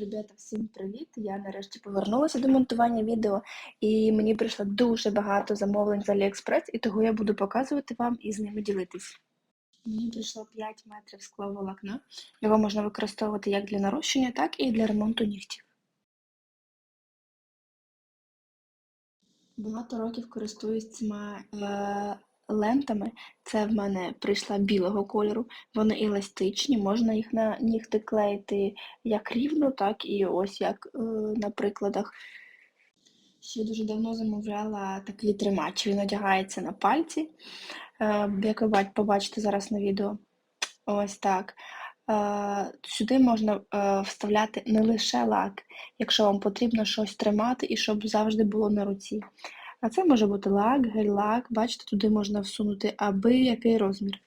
Ребята, всім привіт! Я нарешті повернулася до монтування відео, і мені прийшло дуже багато замовлень з AliExpress, і того я буду показувати вам і з ними ділитись. Мені прийшло 5 метрів скловолокна. Його можна використовувати як для нарощення, так і для ремонту нігтів. Багато років користуюсь цими е, лентами. Це в мене прийшла білого кольору. Вони еластичні, можна їх на нігти клеїти як рівно, так і ось як е, на прикладах. Ще дуже давно замовляла такий тримач. Він одягається на пальці, е, як ви побачите зараз на відео. Ось так. Е, сюди можна е, вставляти не лише лак, якщо вам потрібно щось тримати і щоб завжди було на руці. А це може бути лак, гель-лак, бачите, туди можна всунути аби який розмір.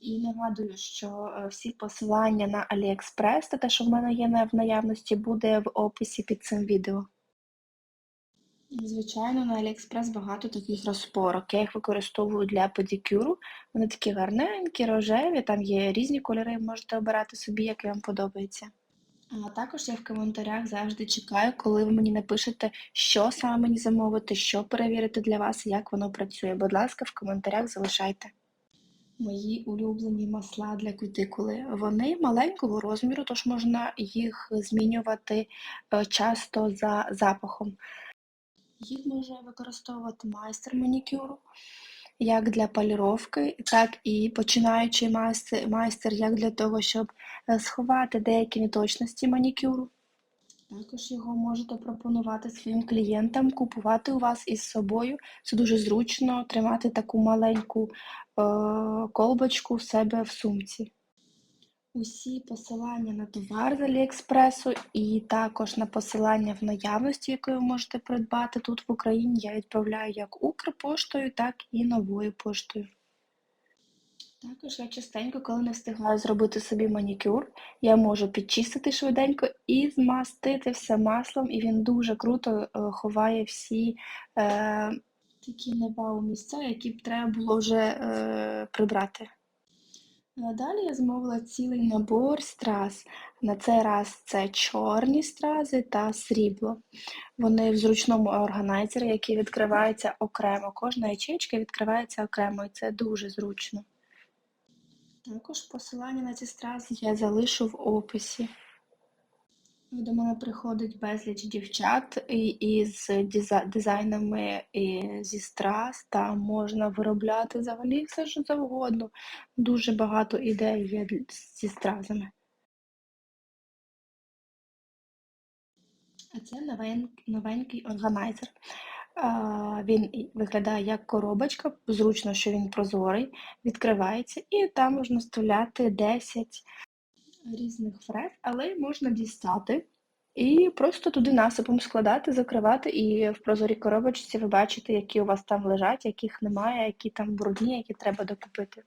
І нагадую, що е, всі посилання на AliExpress та те, що в мене є в наявності, буде в описі під цим відео. Звичайно, на AliExpress багато таких розпорок. Я їх використовую для педикюру. Вони такі гарненькі, рожеві, там є різні кольори, можете обирати собі, який вам подобається. А також я в коментарях завжди чекаю, коли ви мені напишете, що саме мені замовити, що перевірити для вас, як воно працює. Будь ласка, в коментарях залишайте. Мої улюблені масла для кутикули. Вони маленького розміру, тож можна їх змінювати е, часто за запахом. Їх може використовувати майстер манікюру, як для поліровки, так і починаючий майстер, майстер як для того, щоб е, сховати деякі неточності манікюру. Також його можете пропонувати своїм клієнтам, купувати у вас із собою. Це дуже зручно тримати таку маленьку е, колбочку в себе в сумці. Усі посилання на товар з Аліекспресу і також на посилання в наявності, яке ви можете придбати тут в Україні, я відправляю як Укрпоштою, так і новою поштою. Також я частенько, коли не встигаю зробити собі манікюр, я можу підчистити швиденько і змастити все маслом, і він дуже круто е, ховає всі е, такі невау місця, які б треба було вже е, прибрати. Далі я замовила цілий набор страз. На цей раз це чорні стрази та срібло. Вони в зручному органайзері, який відкривається окремо. Кожна ячейка відкривається окремо, і це дуже зручно. Також посилання на ці стрази я залишу в описі. До мене приходить безліч дівчат із дизайнами зі страз, там можна виробляти взагалі все, що завгодно. Дуже багато ідей є зі стразами. А це новенький органайзер. Він виглядає як коробочка, зручно, що він прозорий, відкривається, і там можна вставляти 10 різних фрез, але можна дістати і просто туди насипом складати, закривати, і в прозорій коробочці ви бачите, які у вас там лежать, яких немає, які там брудні, які треба докупити.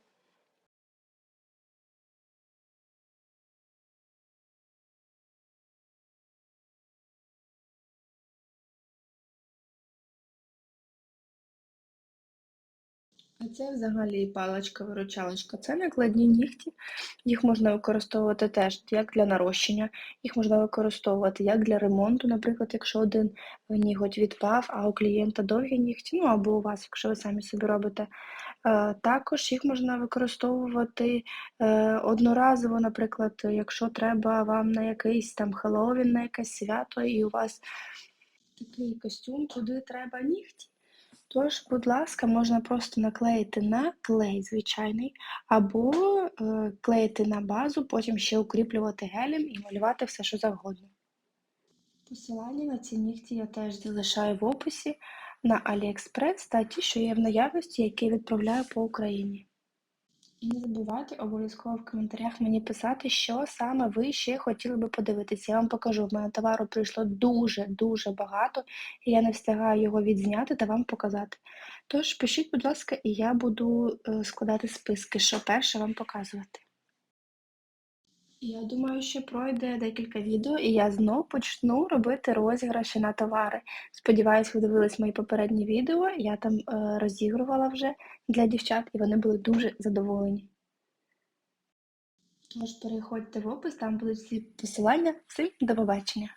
А це взагалі паличка-виручалочка. Це накладні нігті. Їх можна використовувати теж як для нарощення, їх можна використовувати як для ремонту, наприклад, якщо один ніготь відпав, а у клієнта довгі нігті, ну або у вас, якщо ви самі собі робите. Е, також їх можна використовувати е, одноразово, наприклад, якщо треба вам на якийсь там Хеллоуін, на якесь свято, і у вас такий костюм, туди треба нігті. Тож, будь ласка, можна просто наклеїти на клей звичайний, або е, клеїти на базу, потім ще укріплювати гелем і малювати все, що завгодно. Посилання на ці нігті я теж залишаю в описі на AliExpress та ті, що є в наявності, які відправляю по Україні. І не забувайте обов'язково в коментарях мені писати, що саме ви ще хотіли би подивитися. Я вам покажу, в мене товару прийшло дуже-дуже багато, і я не встигаю його відзняти та вам показати. Тож пишіть, будь ласка, і я буду е, складати списки, що перше вам показувати. Я думаю, що пройде декілька відео, і я знов почну робити розіграші на товари. Сподіваюсь, ви дивились мої попередні відео. Я там е, розігрувала вже для дівчат, і вони були дуже задоволені. Тож переходьте в опис, там будуть всі посилання. Всім до побачення!